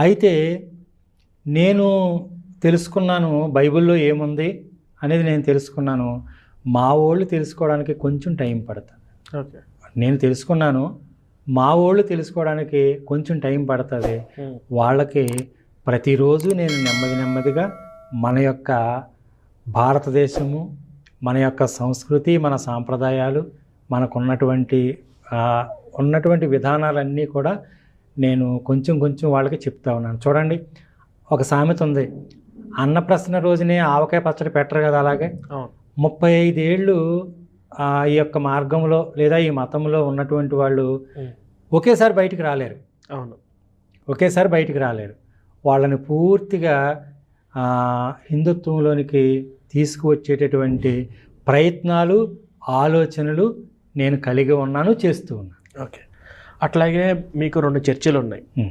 అయితే నేను తెలుసుకున్నాను బైబిల్లో ఏముంది అనేది నేను తెలుసుకున్నాను. మా వాళ్ళు తెలుసుకోవడానికి కొంచెం టైం పడుతుంది ఓకే. నేను తెలుసుకున్నాను మా వాళ్ళు తెలుసుకోవడానికి కొంచెం టైం పడుతుంది. వాళ్ళకి ప్రతిరోజు నేను నెమ్మది నెమ్మదిగా మన యొక్క భారతదేశము మన యొక్క సంస్కృతి మన సాంప్రదాయాలు మనకున్నటువంటి ఉన్నటువంటి విధానాలన్నీ కూడా నేను కొంచెం కొంచెం వాళ్ళకి చెప్తా ఉన్నాను. చూడండి ఒక సామెత ఉంది. అన్నప్రసన్న రోజునే ఆవకాయ పచ్చడి పెట్టరు కదా అలాగే? ముప్పై ఐదేళ్ళు ఈ యొక్క మార్గంలో లేదా ఈ మతంలో ఉన్నటువంటి వాళ్ళు. ఒకేసారి బయటికి రాలేరు. అవును. ఒకేసారి బయటికి రాలేరు. వాళ్ళని పూర్తిగా హిందుత్వంలోనికి తీసుకువచ్చేటటువంటి ప్రయత్నాలు ఆలోచనలు నేను కలిగి ఉన్నాను చేస్తూ ఉన్నాను. ఓకే. అట్లాగే మీకు రెండు చర్చిలు ఉన్నాయి hmm.